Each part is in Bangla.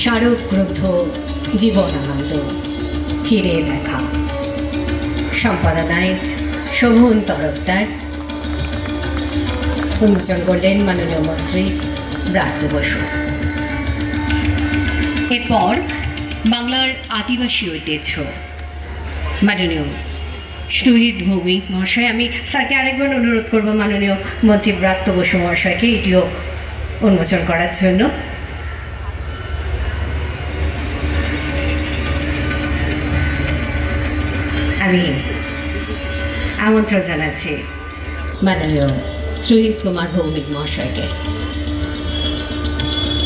স্মারক গ্রন্থ জীবন আনন্দ ফিরে দেখা। সম্পাদনায় শোভন তরফদার। উন্মোচন করলেন মাননীয় মন্ত্রী ব্রাত্য বসু। এরপর বাংলার আদিবাসী ঐতিহ্য। মাননীয় সুহিত ভৌমিক মহাশয়, আমি স্যারকে আরেকবার অনুরোধ করব মাননীয় মন্ত্রী ব্রাত্য বসু মহাশয়কে এটিও উন্মোচন করার জন্য। আমি আমন্ত্রণ জানাচ্ছি। মাননীয় সুজিত কুমার ভৌমিক মহাশয়কে।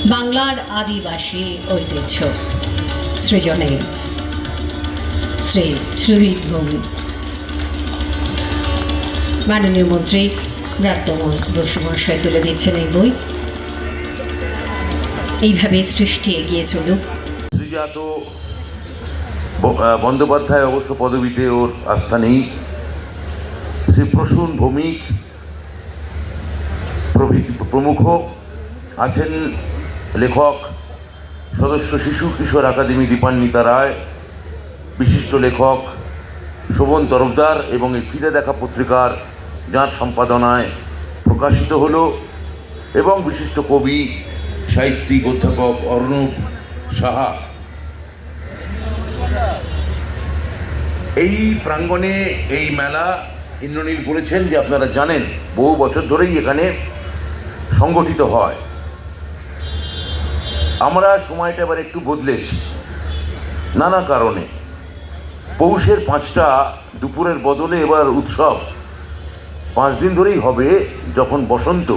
বাংলার আদিবাসী ঐতিহ্য। সৃজনে। শ্রী সুজিত ভৌমিক। মাননীয় মন্ত্রী ব্রাত্যমন বসু মহাশয় তুলে দিচ্ছেন এই বই। এইভাবে সৃষ্টি এগিয়ে চলুক। বন্দ্যোপাধ্যায় অবশ্য পদবিতে ওর আস্থা নেই। শ্রী প্রসূন ভৌমিক প্রভৃতি প্রমুখ আছেন লেখক, সদস্য শিশু কিশোর একাডেমি দীপান্বিতা রায়, বিশিষ্ট লেখক শোভন তরফদার এবং এই ফিরে দেখা পত্রিকার যাঁর সম্পাদনায় প্রকাশিত হলো এবং বিশিষ্ট কবি, সাহিত্যিক অধ্যাপক অর্ণব সাহা। এই প্রাঙ্গণে এই মেলা ইন্দ্রনীল বলেছেন যে আপনারা জানেন, বহু বছর ধরেই এখানে সংগঠিত হয়। আমরা সময়টা এবার একটু বদলেছি, নানা কারণে। পৌষের পাঁচটা দুপুরের বদলে এবার উৎসব। পাঁচ দিন ধরেই হবে যখন বসন্ত,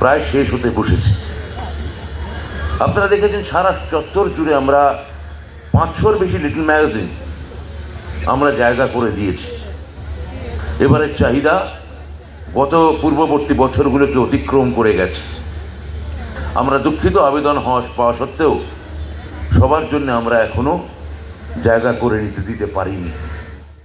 প্রায় শেষ হতে বসেছে। আপনারা দেখেছেন সারা চত্বর জুড়ে আমরা পাঁচশোর বেশি লিটল ম্যাগাজিন আমরা জায়গা করে দিয়েছি। এবারের চাহিদা গত পূর্ববর্তী বছরগুলোকে অতিক্রম করে গেছে। আমরা দুঃখিত আবেদন হওয়া পাওয়া সত্ত্বেও সবার জন্য আমরা এখনও জায়গা করে নিতে দিতে পারিনি।